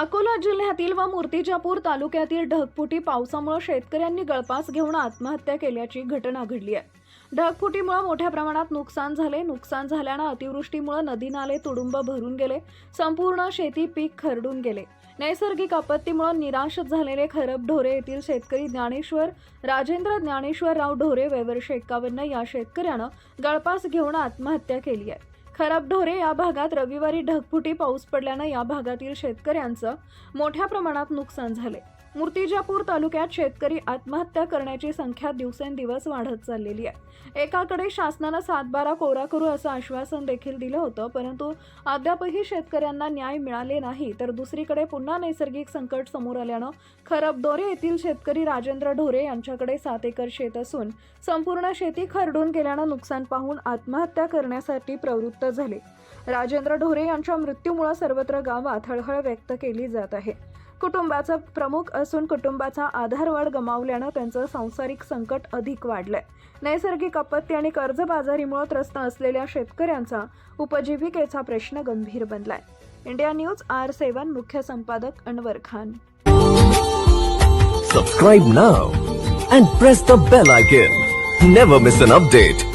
अकोला जिल्ह्यातील व मूर्तिजापूर तालुक्यातील ढगफुटी पावसामुळे शेतकऱ्यांनी गळपास घेऊन आत्महत्या केल्याची घटना घडली आहे. ढगफुटीमुळे मोठ्या प्रमाणात नुकसान झाले. नुकसान झाल्यानं अतिवृष्टीमुळे नदी नाले तुडुंब भरून गेले. संपूर्ण शेती पीक खरडून गेले. नैसर्गिक आपत्तीमुळे निराश झालेले खरब ढोरे येथील शेतकरी ज्ञानेश्वर राजेंद्र ज्ञानेश्वरराव ढोरे वयवर्ष एक्कावन्न या शेतकऱ्यानं गळपास घेऊन आत्महत्या केली आहे. खराब ढोरे या भागात रविवारी ढगफुटी पाऊस पडल्यानं या भागातील शेतकऱ्यांचं मोठ्या प्रमाणात नुकसान झाले मूर्तिजापूर तालुक्यात शेतकरी आत्महत्या करण्याची संख्या दिवसेंदिवस वाढत चाललेली आहे. एकाकडे शासनानं सातबारा कोरा करू असं आश्वासन देखील दिलं होतं परंतु अद्यापही शेतकऱ्यांना न्याय मिळाले नाही तर दुसरीकडे पुन्हा नैसर्गिक संकट समोर आल्यानं खरबदोरे येथील शेतकरी राजेंद्र ढोरे यांच्याकडे सात एकर शेत असून संपूर्ण शेती खरडून गेल्यानं नुकसान पाहून आत्महत्या करण्यासाठी प्रवृत्त झाले. राजेंद्र ढोरे यांच्या मृत्यूमुळे सर्वत्र गावात हळहळ व्यक्त केली जात आहे. कुटुंबाचा प्रमुख असून कुटुंबाचा आधारवाड गमावल्यानं त्यांचं सांसारिक संकट अधिक वाढलंय. नैसर्गिक आपत्ती आणि कर्जबाजारीमुळे त्रस्त असलेल्या शेतकऱ्यांचा उपजीविकेचा प्रश्न गंभीर बनलाय. इंडिया न्यूज आर सेवन मुख्य संपादक Anwar Khan. Subscribe now and press the bell icon never miss an update